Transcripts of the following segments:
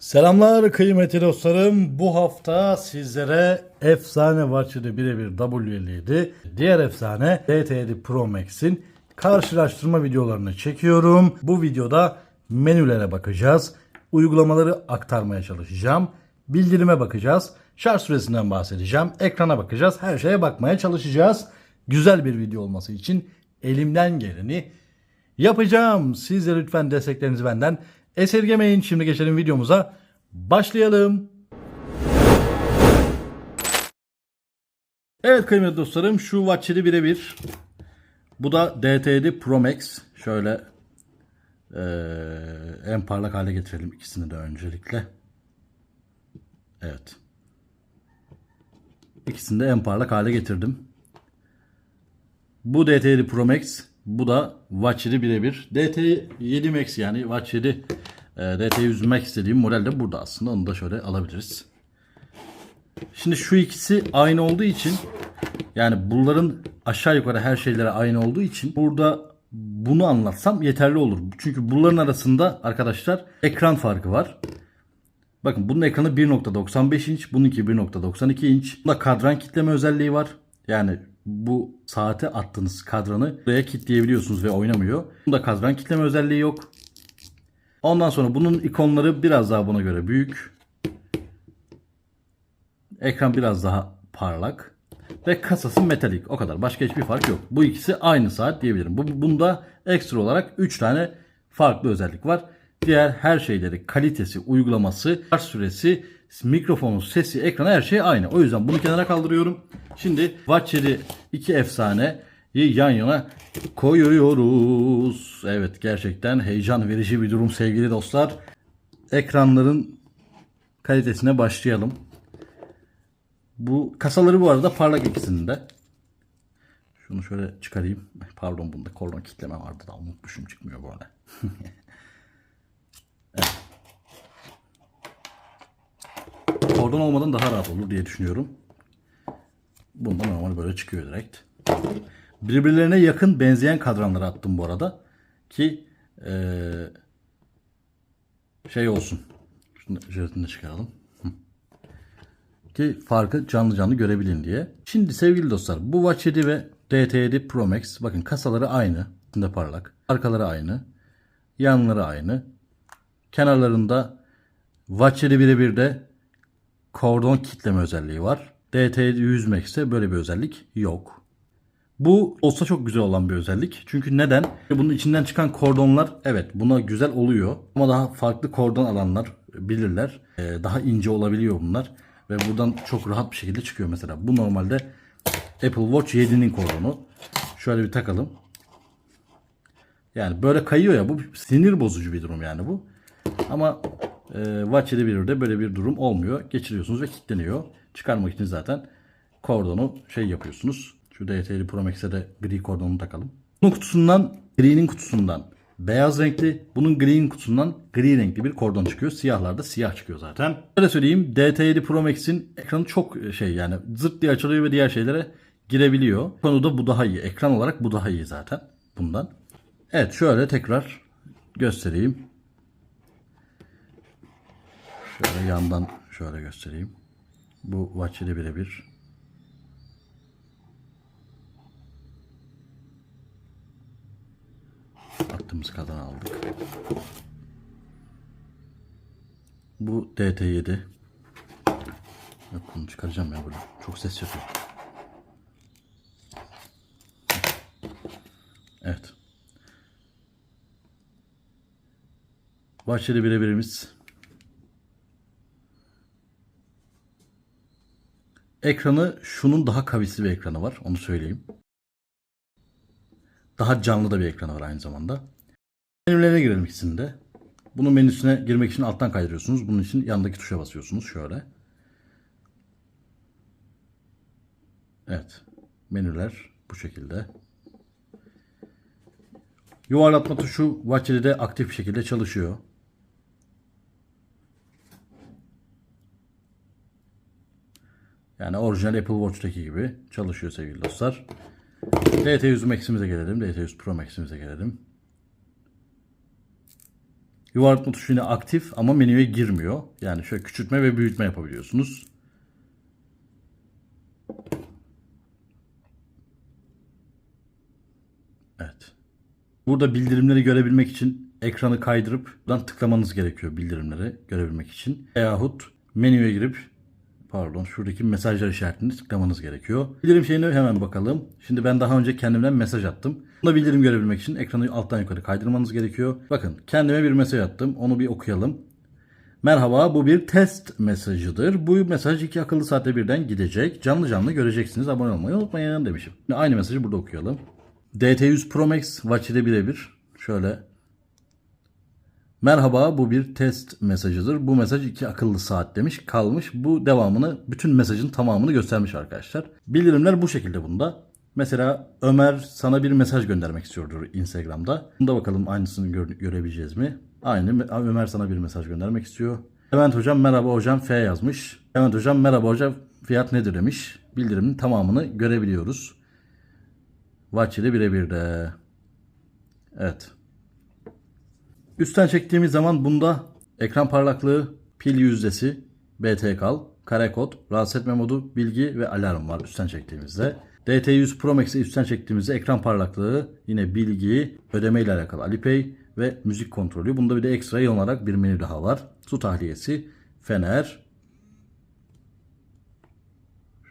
Selamlar kıymetli dostlarım. Bu hafta sizlere efsane Watch'ı birebir W57, diğer efsane DT7 Pro Max'in karşılaştırma videolarını çekiyorum. Bu videoda menülere bakacağız. Uygulamaları aktarmaya çalışacağım. Bildirime bakacağız. Şarj süresinden bahsedeceğim. Ekrana bakacağız. Her şeye bakmaya çalışacağız. Güzel bir video olması için elimden geleni yapacağım. Siz de lütfen desteklerinizi benden esirgemeyin. Şimdi geçelim videomuza. Başlayalım. Evet kıymetli dostlarım şu Watch 7 birebir. Bu da DT7 Pro Max. Şöyle eee, en parlak hale getirelim ikisini de öncelikle. Evet. İkisini de en parlak hale getirdim. Bu DT7 Pro Max. Bu da Watch 7 birebir. DT7 Max yani Watch 7 e, DT100 Max dediğim model de burada aslında. Onu da şöyle alabiliriz. Şimdi şu ikisi aynı olduğu için yani bunların aşağı yukarı her şeyleri aynı olduğu için burada bunu anlatsam yeterli olur. Çünkü bunların arasında arkadaşlar ekran farkı var. Bakın bunun ekranı 1.95 inç, bununki 1.92 inç. Bunda kadran kitleme özelliği var. Yani bu saate attığınız kadranı buraya kitleyebiliyorsunuz ve oynamıyor. Bunda kadran kitleme özelliği yok. Ondan sonra bunun ikonları biraz daha buna göre büyük. Ekran biraz daha parlak. Ve kasası metalik. O kadar. Başka hiçbir fark yok. Bu ikisi aynı saat diyebilirim. Bu, bunda ekstra olarak 3 tane farklı özellik var. Diğer her şeyleri, kalitesi, uygulaması, şarj süresi, mikrofonu, sesi, ekranı her şey aynı. O yüzden bunu kenara kaldırıyorum. Şimdi Watch 7 iki efsane yan yana koyuyoruz. Evet gerçekten heyecan verici bir durum sevgili dostlar. Ekranların kalitesine başlayalım. Bu kasaları bu arada parlak ikisinin de. Şunu şöyle çıkarayım. Ay, Pardon bunda kordon kitleme vardı da unutmuşum çıkmıyor bu arada. evet. Kordon olmadan daha rahat olur diye düşünüyorum. Bunda normal böyle çıkıyor direkt. Birbirlerine yakın benzeyen kadranları attım bu arada. Ki eee, şey olsun. Şunu jelatini çıkaralım ki farkı canlı canlı görebilin diye. Şimdi sevgili dostlar bu Watch 7 ve DT7 Pro Max bakın kasaları aynı. Üstünde parlak. Arkaları aynı. Yanları aynı. Kenarlarında Watch 7 birebir de kordon kitleme özelliği var. DT7 100 Max'te böyle bir özellik yok. Bu olsa çok güzel olan bir özellik. Çünkü neden? Bunun içinden çıkan kordonlar evet buna güzel oluyor. Ama daha farklı kordon alanlar bilirler. Ee, daha ince olabiliyor bunlar. Ve buradan çok rahat bir şekilde çıkıyor mesela. Bu normalde Apple Watch 7'nin kordonu. Şöyle bir takalım. Yani böyle kayıyor ya bu sinir bozucu bir durum yani bu. Ama e, Watch 7 1'de böyle bir durum olmuyor. Geçiriyorsunuz ve kilitleniyor. Çıkarmak için zaten kordonu şey yapıyorsunuz. Şu DT7 Pro Max'e de gri kordonu takalım. Bunun kutusundan, gri'nin kutusundan beyaz renkli, bunun gri'nin kutusundan gri renkli bir kordon çıkıyor. Siyahlarda siyah çıkıyor zaten. Böyle söyleyeyim DT7 Pro Max'in ekranı çok şey yani zırt diye açılıyor ve diğer şeylere girebiliyor. Bu konuda bu daha iyi. Ekran olarak bu daha iyi zaten bundan. Evet şöyle tekrar göstereyim. Şöyle yandan şöyle göstereyim. Bu ile birebir. Attığımız kadar aldık. Bu DT7. Yok bunu çıkaracağım ya böyle. Çok ses yapıyor. Evet. Bahçeli birebirimiz. Ekranı şunun daha kavisli bir ekranı var. Onu söyleyeyim. Daha canlı da bir ekranı var aynı zamanda. Menülerine girelim ikisinde. Bunun menüsüne girmek için alttan kaydırıyorsunuz. Bunun için yandaki tuşa basıyorsunuz şöyle. Evet. Menüler bu şekilde. Yuvarlatma tuşu Watch 7'de aktif bir şekilde çalışıyor. Yani orijinal Apple Watch'taki gibi çalışıyor sevgili dostlar. DT100 Max'imize gelelim. DT100 Pro Max'imize gelelim. Yuvarlatma tuşu yine aktif ama menüye girmiyor. Yani şöyle küçültme ve büyütme yapabiliyorsunuz. Evet. Burada bildirimleri görebilmek için ekranı kaydırıp buradan tıklamanız gerekiyor bildirimleri görebilmek için. Veyahut menüye girip pardon şuradaki mesajlar işaretini tıklamanız gerekiyor. Bildirim şeyine hemen bakalım. Şimdi ben daha önce kendimden mesaj attım. Bunda bildirim görebilmek için ekranı alttan yukarı kaydırmanız gerekiyor. Bakın kendime bir mesaj attım. Onu bir okuyalım. Merhaba bu bir test mesajıdır. Bu mesaj iki akıllı saatte birden gidecek. Canlı canlı göreceksiniz. Abone olmayı unutmayın demişim. Aynı mesajı burada okuyalım. DT100 Pro Max Watch ile birebir. Şöyle. Merhaba bu bir test mesajıdır. Bu mesaj iki akıllı saat demiş. Kalmış. Bu devamını bütün mesajın tamamını göstermiş arkadaşlar. Bildirimler bu şekilde bunda. Mesela Ömer sana bir mesaj göndermek istiyordur Instagram'da. Bunda bakalım aynısını gör- görebileceğiz mi? Aynı. Ömer sana bir mesaj göndermek istiyor. Levent hocam merhaba hocam F yazmış. Levent hocam merhaba hocam fiyat nedir demiş. Bildirimin tamamını görebiliyoruz. Watch ile birebir de. Evet. Üstten çektiğimiz zaman bunda ekran parlaklığı, pil yüzdesi, BT kal, kare kod, rahatsız etme modu, bilgi ve alarm var üstten çektiğimizde. DT100 Pro Max'i üstten çektiğimizde ekran parlaklığı, yine bilgi, ödeme ile alakalı Alipay ve müzik kontrolü. Bunda bir de ekstra yan olarak bir menü daha var. Su tahliyesi, fener.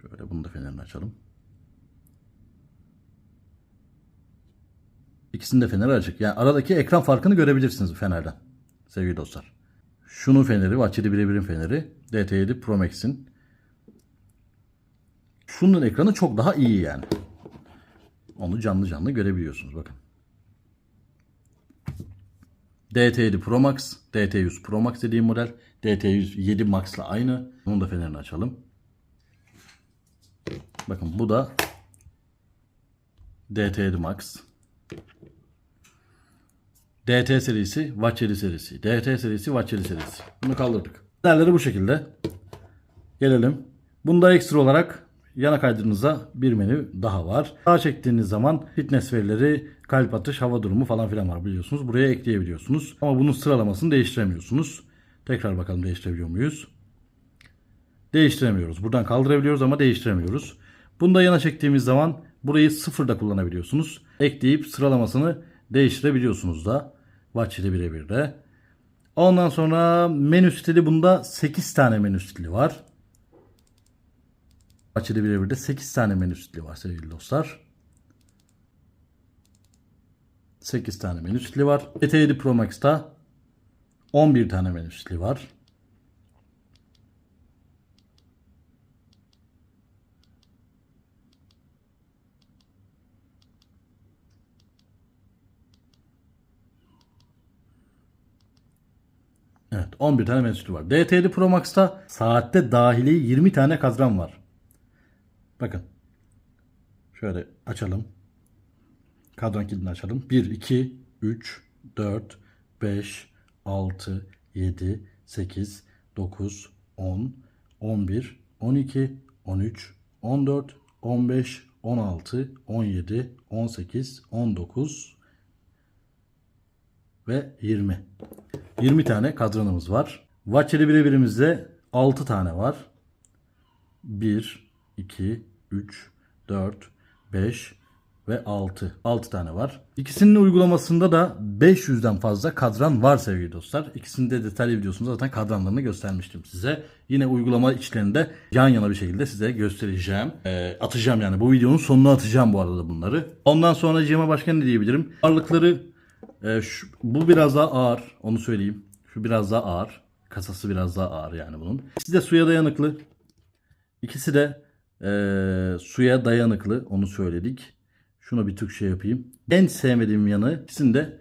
Şöyle bunu da fenerini açalım. İkisinin de feneri açık. Yani aradaki ekran farkını görebilirsiniz fenerden. Sevgili dostlar. Şunun feneri, Watch'li birebirin feneri. DT7 Pro Max'in. Şunun ekranı çok daha iyi yani. Onu canlı canlı görebiliyorsunuz bakın. DT7 Pro Max, DT100 Pro Max dediğim model. DT100 7 Max'la aynı. Bunun da fenerini açalım. Bakın bu da DT7 Max. DT serisi, Watcheli serisi. DT serisi, Watcheli serisi. Bunu kaldırdık. Değerleri bu şekilde. Gelelim. Bunda ekstra olarak yana kaydınıza bir menü daha var. Daha çektiğiniz zaman fitness verileri, kalp atış, hava durumu falan filan var biliyorsunuz. Buraya ekleyebiliyorsunuz. Ama bunun sıralamasını değiştiremiyorsunuz. Tekrar bakalım değiştirebiliyor muyuz? Değiştiremiyoruz. Buradan kaldırabiliyoruz ama değiştiremiyoruz. Bunda yana çektiğimiz zaman burayı sıfırda kullanabiliyorsunuz. Ekleyip sıralamasını değiştirebiliyorsunuz da. Watch ile birebir de. Ondan sonra menü stili bunda 8 tane menü stili var. Watch ile birebir de 8 tane menü stili var sevgili dostlar. 8 tane menü stili var. GT7 Pro Max'ta 11 tane menü stili var. Evet 11 tane menüsü var. DT7 Pro Max'ta saatte dahili 20 tane kadran var. Bakın. Şöyle açalım. Kadran kilidini açalım. 1, 2, 3, 4, 5, 6, 7, 8, 9, 10, 11, 12, 13, 14, 15, 16, 17, 18, 19 ve 20. 20 tane kadranımız var. Watcheli birebirimizde 6 tane var. 1, 2, 3, 4, 5 ve 6. 6 tane var. İkisinin uygulamasında da 500'den fazla kadran var sevgili dostlar. İkisinde detaylı videosunda zaten kadranlarını göstermiştim size. Yine uygulama içlerinde yan yana bir şekilde size göstereceğim. Ee, atacağım yani bu videonun sonuna atacağım bu arada bunları. Ondan sonra Cem'e başka ne diyebilirim? Ağırlıkları e, şu, bu biraz daha ağır onu söyleyeyim. Şu biraz daha ağır. Kasası biraz daha ağır yani bunun. İkisi de suya dayanıklı. İkisi de e, suya dayanıklı. Onu söyledik. Şunu bir tık şey yapayım. En sevmediğim yanı ikisini de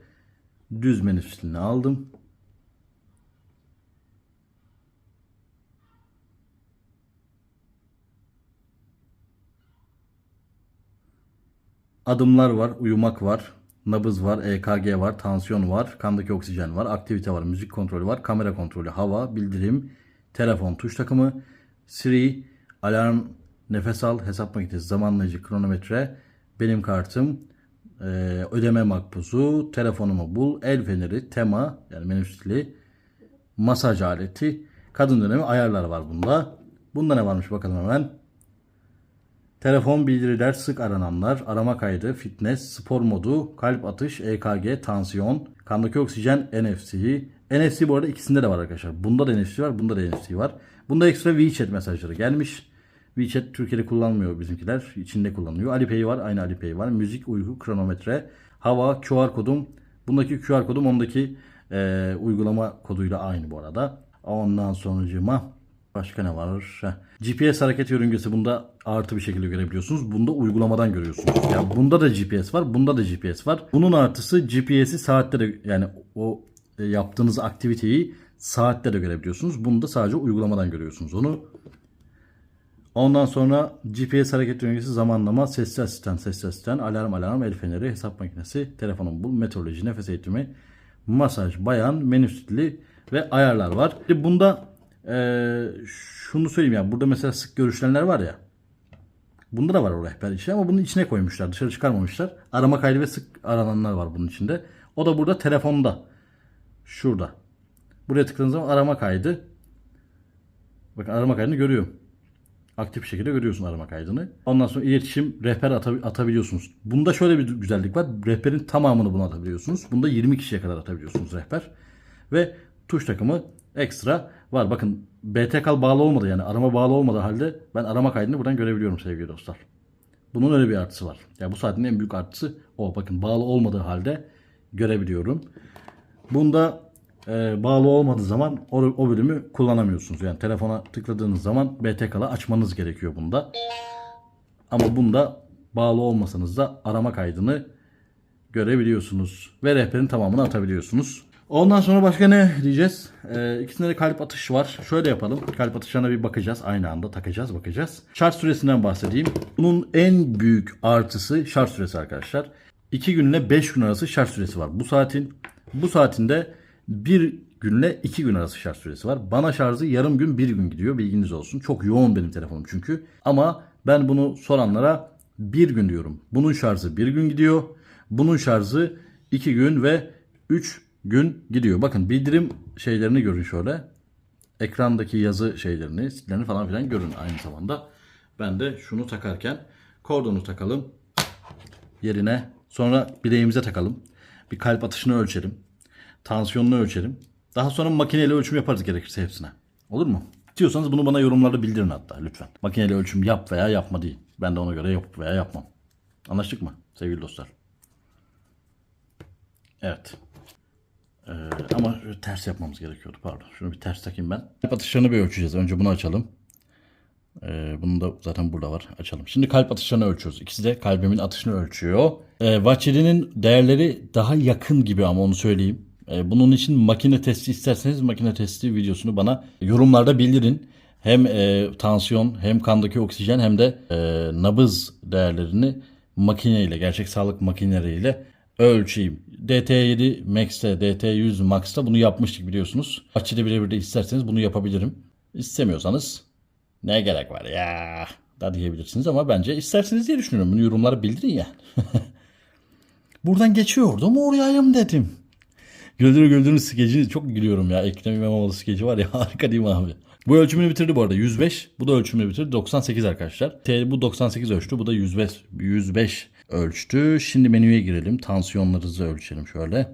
düz menüsünü aldım. Adımlar var, uyumak var, nabız var, EKG var, tansiyon var, kandaki oksijen var, aktivite var, müzik kontrolü var, kamera kontrolü, hava, bildirim, telefon, tuş takımı, Siri, alarm, nefes al, hesap makinesi, zamanlayıcı, kronometre, benim kartım, e, ödeme makbuzu, telefonumu bul, el feneri, tema yani menü stili, masaj aleti, kadın dönemi ayarlar var bunda. Bunda ne varmış bakalım hemen. Telefon bildiriler, sık arananlar, arama kaydı, fitness, spor modu, kalp atış, EKG, tansiyon, kandaki oksijen, NFC. NFC bu arada ikisinde de var arkadaşlar. Bunda da NFC var, bunda da NFC var. Bunda ekstra WeChat mesajları gelmiş. WeChat Türkiye'de kullanmıyor bizimkiler. İçinde kullanılıyor. Alipay var, aynı Alipay var. Müzik, uyku, kronometre, hava, QR kodum. Bundaki QR kodum ondaki e, uygulama koduyla aynı bu arada. Ondan sonucuma Başka ne var? Heh. GPS hareket yörüngesi bunda artı bir şekilde görebiliyorsunuz. Bunda uygulamadan görüyorsunuz. Yani bunda da GPS var, bunda da GPS var. Bunun artısı GPS'i saatte yani o e, yaptığınız aktiviteyi saatte görebiliyorsunuz. Bunda sadece uygulamadan görüyorsunuz onu. Ondan sonra GPS hareket yörüngesi zamanlama, sesli asistan, sesli asistan, alarm alarm, el feneri, hesap makinesi, telefonun bul, meteoroloji, nefes eğitimi, masaj, bayan, menü stili ve ayarlar var. Bunda eee, şunu söyleyeyim ya burada mesela sık görüşülenler var ya. Bunda da var o rehber işi ama bunun içine koymuşlar. Dışarı çıkarmamışlar. Arama kaydı ve sık arananlar var bunun içinde. O da burada telefonda. Şurada. Buraya tıkladığınız zaman arama kaydı. Bakın arama kaydını görüyorum. Aktif bir şekilde görüyorsun arama kaydını. Ondan sonra iletişim rehber ata- atabiliyorsunuz. Bunda şöyle bir güzellik var. Rehberin tamamını buna atabiliyorsunuz. Bunda 20 kişiye kadar atabiliyorsunuz rehber. Ve tuş takımı ekstra var. Bakın BT kal bağlı olmadı yani arama bağlı olmadığı halde ben arama kaydını buradan görebiliyorum sevgili dostlar. Bunun öyle bir artısı var. Yani bu saatin en büyük artısı o. Bakın bağlı olmadığı halde görebiliyorum. Bunda e, bağlı olmadığı zaman o, o bölümü kullanamıyorsunuz. Yani telefona tıkladığınız zaman BTK'la açmanız gerekiyor bunda. Ama bunda bağlı olmasanız da arama kaydını görebiliyorsunuz. Ve rehberin tamamını atabiliyorsunuz. Ondan sonra başka ne diyeceğiz? Ee, ikisinde de kalp atışı var. Şöyle yapalım. Kalp atışlarına bir bakacağız. Aynı anda takacağız bakacağız. Şarj süresinden bahsedeyim. Bunun en büyük artısı şarj süresi arkadaşlar. 2 günle 5 gün arası şarj süresi var. Bu saatin bu saatinde 1 günle 2 gün arası şarj süresi var. Bana şarjı yarım gün 1 gün gidiyor. Bilginiz olsun. Çok yoğun benim telefonum çünkü. Ama ben bunu soranlara 1 gün diyorum. Bunun şarjı 1 gün gidiyor. Bunun şarjı 2 gün ve 3 gün gidiyor. Bakın bildirim şeylerini görün şöyle. Ekrandaki yazı şeylerini, sitelerini falan filan görün aynı zamanda. Ben de şunu takarken kordonu takalım yerine. Sonra bileğimize takalım. Bir kalp atışını ölçelim. Tansiyonunu ölçelim. Daha sonra makineyle ölçüm yaparız gerekirse hepsine. Olur mu? İstiyorsanız bunu bana yorumlarda bildirin hatta lütfen. Makineyle ölçüm yap veya yapma değil. Ben de ona göre yap veya yapmam. Anlaştık mı sevgili dostlar? Evet. Ee, ama ters yapmamız gerekiyordu pardon. Şunu bir ters takayım ben. Kalp atışlarını bir ölçeceğiz. Önce bunu açalım. Ee, bunun da zaten burada var. Açalım. Şimdi kalp atışlarını ölçüyoruz. İkisi de kalbimin atışını ölçüyor. Ee, Wattcheri'nin değerleri daha yakın gibi ama onu söyleyeyim. Ee, bunun için makine testi isterseniz makine testi videosunu bana yorumlarda bildirin. Hem e, tansiyon hem kandaki oksijen hem de e, nabız değerlerini makineyle gerçek sağlık makineleriyle ölçeyim. DT7 Max'te, DT100 Max'ta bunu yapmıştık biliyorsunuz. Bahçede birebir de isterseniz bunu yapabilirim. İstemiyorsanız ne gerek var ya da diyebilirsiniz ama bence isterseniz diye düşünüyorum. Bunu yorumlara bildirin ya. Buradan geçiyordum orayayım dedim. Güldürü güldürü skeci çok gülüyorum ya. Ekrem İmamoğlu skeci var ya harika değil mi abi? Bu ölçümünü bitirdi bu arada 105. Bu da ölçümünü bitirdi 98 arkadaşlar. T, bu 98 ölçtü bu da 105, 105 ölçtü. Şimdi menüye girelim. Tansiyonlarınızı ölçelim şöyle.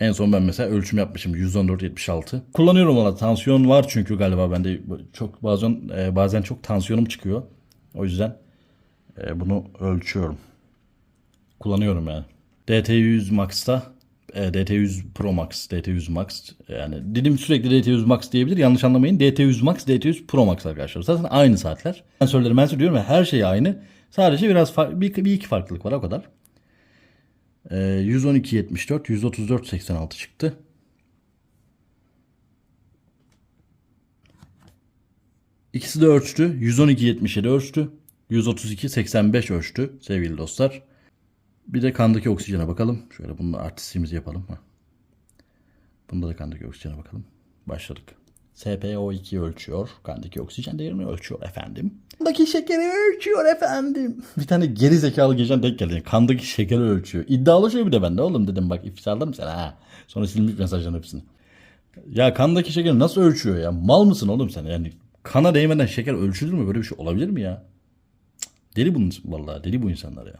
En son ben mesela ölçüm yapmışım 114-76. Kullanıyorum valla tansiyon var çünkü galiba bende çok bazen e, bazen çok tansiyonum çıkıyor. O yüzden e, bunu ölçüyorum. Kullanıyorum yani. DT100 Max'ta DT100 Pro Max, DT100 Max yani dilim sürekli DT100 Max diyebilir. Yanlış anlamayın. DT100 Max, DT100 Pro Max arkadaşlar. Zaten aynı saatler. Sensörleri ben söylüyorum ya her şey aynı. Sadece biraz bir, bir iki farklılık var o kadar. E, 112.74, 134.86 çıktı. İkisi de ölçtü. 112.77 ölçtü. 132.85 ölçtü sevgili dostlar. Bir de kandaki oksijene bakalım. Şöyle bunun artistliğimizi yapalım. Ha. Bunda da kandaki oksijene bakalım. Başladık. SpO2 ölçüyor. Kandaki oksijen değerini ölçüyor efendim. Kandaki şekeri ölçüyor efendim. Bir tane geri zekalı geçen denk geldi. Kandaki şekeri ölçüyor. İddialı şey bir de bende oğlum dedim bak ifşaladım sen ha. Sonra silmiş mesajların hepsini. Ya kandaki şekeri nasıl ölçüyor ya? Mal mısın oğlum sen? Yani kana değmeden şeker ölçülür mü? Böyle bir şey olabilir mi ya? Deli bunun vallahi deli bu insanlar ya.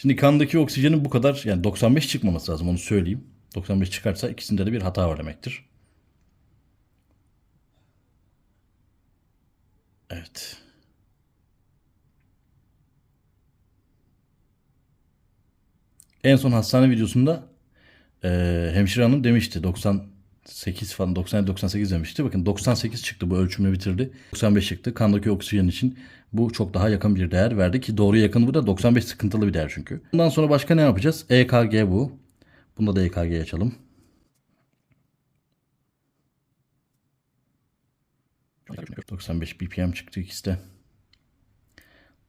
Şimdi kandaki oksijenin bu kadar yani 95 çıkmaması lazım onu söyleyeyim. 95 çıkarsa ikisinde de bir hata var demektir. Evet. En son hastane videosunda eee hemşire hanım demişti 98 falan 97-98 demişti. Bakın 98 çıktı bu ölçümü bitirdi. 95 çıktı. Kandaki oksijen için bu çok daha yakın bir değer verdi ki doğru yakın bu da 95 sıkıntılı bir değer çünkü. Bundan sonra başka ne yapacağız? EKG bu. Bunda da EKG açalım. ...95 BPM çıktı ikisi de.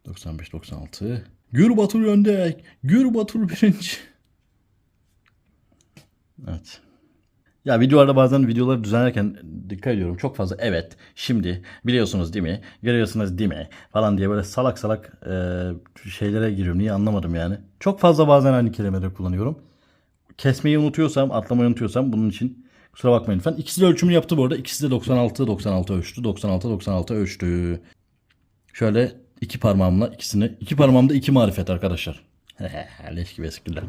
95-96. Gür Batur önde. Gür Batur birinci. Evet. Ya videolarda bazen videoları düzenlerken dikkat ediyorum. Çok fazla evet, şimdi, biliyorsunuz değil mi, görüyorsunuz değil mi falan diye böyle salak salak e, şeylere giriyorum. Niye anlamadım yani. Çok fazla bazen aynı kelimeleri kullanıyorum. Kesmeyi unutuyorsam, atlamayı unutuyorsam bunun için kusura bakmayın lütfen. İkisi de ölçümünü yaptı bu arada. İkisi de 96 96 ölçtü. 96 96 ölçtü. Şöyle iki parmağımla ikisini. iki parmağımda iki marifet arkadaşlar. Leş gibi espriler.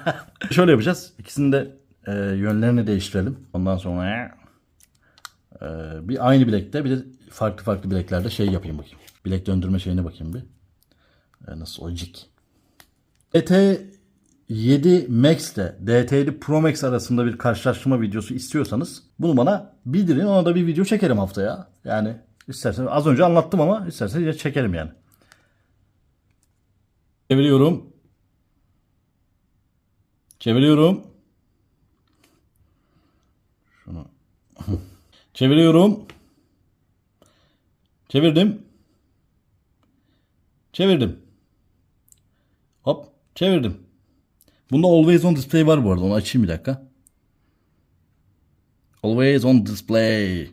Şöyle yapacağız. İkisini de e, yönlerini değiştirelim. Ondan sonra e, bir aynı bilekte bir de farklı farklı bileklerde şey yapayım bakayım. Bilek döndürme şeyine bakayım bir. E, nasıl o cik. DT7 Max ile DT7 Pro Max arasında bir karşılaştırma videosu istiyorsanız bunu bana bildirin. Ona da bir video çekerim haftaya. Yani isterseniz az önce anlattım ama isterseniz çekerim yani. Çeviriyorum. Çeviriyorum. Şunu. Çeviriyorum. Çevirdim. Çevirdim. Hop. Çevirdim. Bunda always on display var bu arada. Onu açayım bir dakika. Always on display.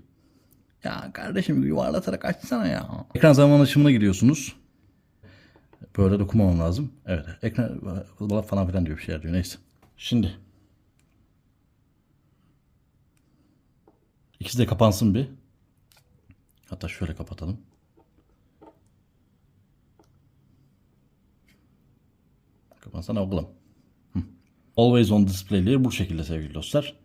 Ya kardeşim yuvarlatarak açsana ya. Ekran zaman aşımına giriyorsunuz. Böyle dokunmamam lazım. Evet. Ekran falan filan diyor bir şeyler diyor. Neyse. Şimdi. İkisi de kapansın bir. Hatta şöyle kapatalım. Kapansana oğlum. Always on display'leri bu şekilde sevgili dostlar.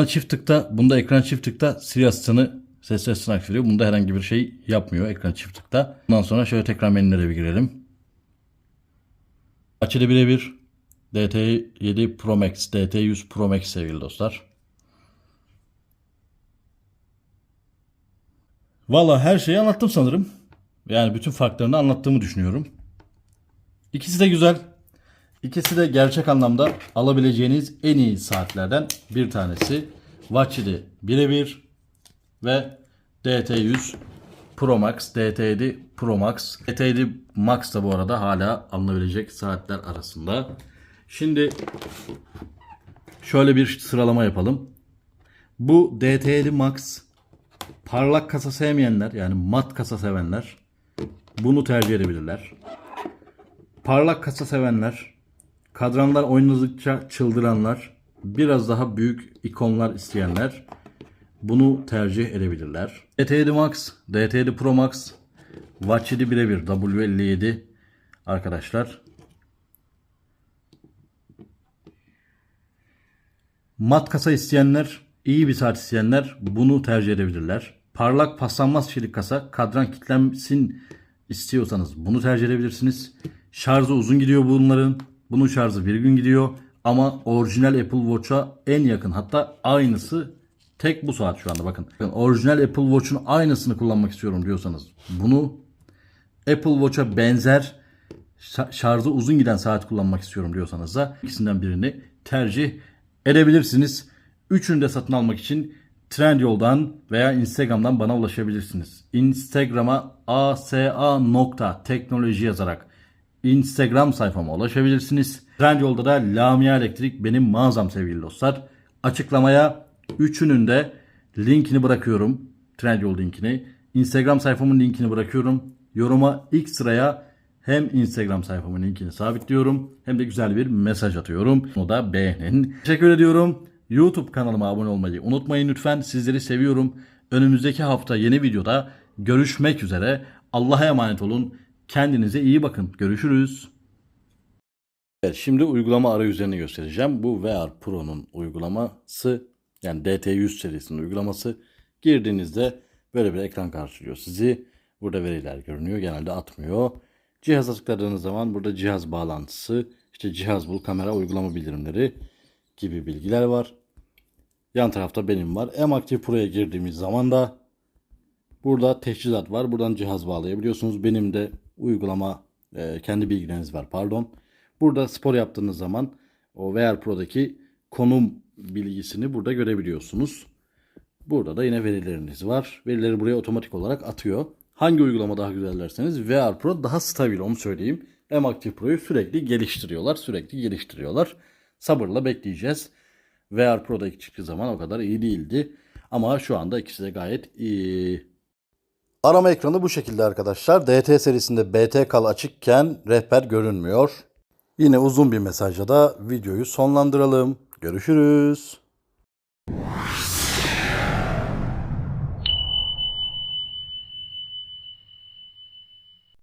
Ekran çift tıkta, bunda ekran çift tıkta Siri asistanı ses asistanı aktif Bunda herhangi bir şey yapmıyor ekran çift tıkta. Bundan sonra şöyle tekrar menülere bir girelim. Açılı birebir DT7 Pro Max, DT100 Pro Max sevgili dostlar. Valla her şeyi anlattım sanırım. Yani bütün farklarını anlattığımı düşünüyorum. İkisi de güzel. İkisi de gerçek anlamda alabileceğiniz en iyi saatlerden bir tanesi. Watch'li birebir ve DT100 Pro Max, DT7 Pro Max. DT7 Max da bu arada hala alınabilecek saatler arasında. Şimdi şöyle bir sıralama yapalım. Bu DT7 Max parlak kasa sevmeyenler yani mat kasa sevenler bunu tercih edebilirler. Parlak kasa sevenler, kadranlar oynadıkça çıldıranlar, biraz daha büyük ikonlar isteyenler bunu tercih edebilirler. DT7 Max, DT7 Pro Max, Watch 7 birebir W57 arkadaşlar. Mat kasa isteyenler, iyi bir saat isteyenler bunu tercih edebilirler. Parlak paslanmaz çelik kasa, kadran kitlensin istiyorsanız bunu tercih edebilirsiniz. Şarjı uzun gidiyor bunların. Bunun şarjı bir gün gidiyor. Ama orijinal Apple Watch'a en yakın hatta aynısı Tek bu saat şu anda bakın. Bakın, Orijinal Apple Watch'un aynısını kullanmak istiyorum diyorsanız bunu Apple Watch'a benzer şa- şarjı uzun giden saat kullanmak istiyorum diyorsanız da ikisinden birini tercih edebilirsiniz. Üçünü de satın almak için Trendyol'dan veya Instagram'dan bana ulaşabilirsiniz. Instagram'a asa.teknoloji yazarak Instagram sayfama ulaşabilirsiniz. Trendyol'da da Lamia Elektrik benim mağazam sevgili dostlar. Açıklamaya üçünün de linkini bırakıyorum. Trendyol linkini. Instagram sayfamın linkini bırakıyorum. Yoruma ilk sıraya hem Instagram sayfamın linkini sabitliyorum hem de güzel bir mesaj atıyorum. Onu da beğenin. Teşekkür ediyorum. YouTube kanalıma abone olmayı unutmayın lütfen. Sizleri seviyorum. Önümüzdeki hafta yeni videoda görüşmek üzere. Allah'a emanet olun. Kendinize iyi bakın. Görüşürüz. Evet, şimdi uygulama arayüzlerini göstereceğim. Bu VR Pro'nun uygulaması yani DT100 serisinin uygulaması. Girdiğinizde böyle bir ekran karşılıyor sizi. Burada veriler görünüyor. Genelde atmıyor. Cihaza tıkladığınız zaman burada cihaz bağlantısı, işte cihaz bul, kamera uygulama bildirimleri gibi bilgiler var. Yan tarafta benim var. M-Active Pro'ya girdiğimiz zaman da burada teçhizat var. Buradan cihaz bağlayabiliyorsunuz. Benim de uygulama e, kendi bilgileriniz var pardon. Burada spor yaptığınız zaman o VR Pro'daki konum bilgisini burada görebiliyorsunuz. Burada da yine verileriniz var. Verileri buraya otomatik olarak atıyor. Hangi uygulama daha güzel derseniz VR Pro daha stabil onu söyleyeyim. M-Active Pro'yu sürekli geliştiriyorlar. Sürekli geliştiriyorlar. Sabırla bekleyeceğiz. VR Pro'da çıktığı zaman o kadar iyi değildi. Ama şu anda ikisi de gayet iyi. Arama ekranı bu şekilde arkadaşlar. DT serisinde BT kal açıkken rehber görünmüyor. Yine uzun bir mesajla da videoyu sonlandıralım. Görüşürüz.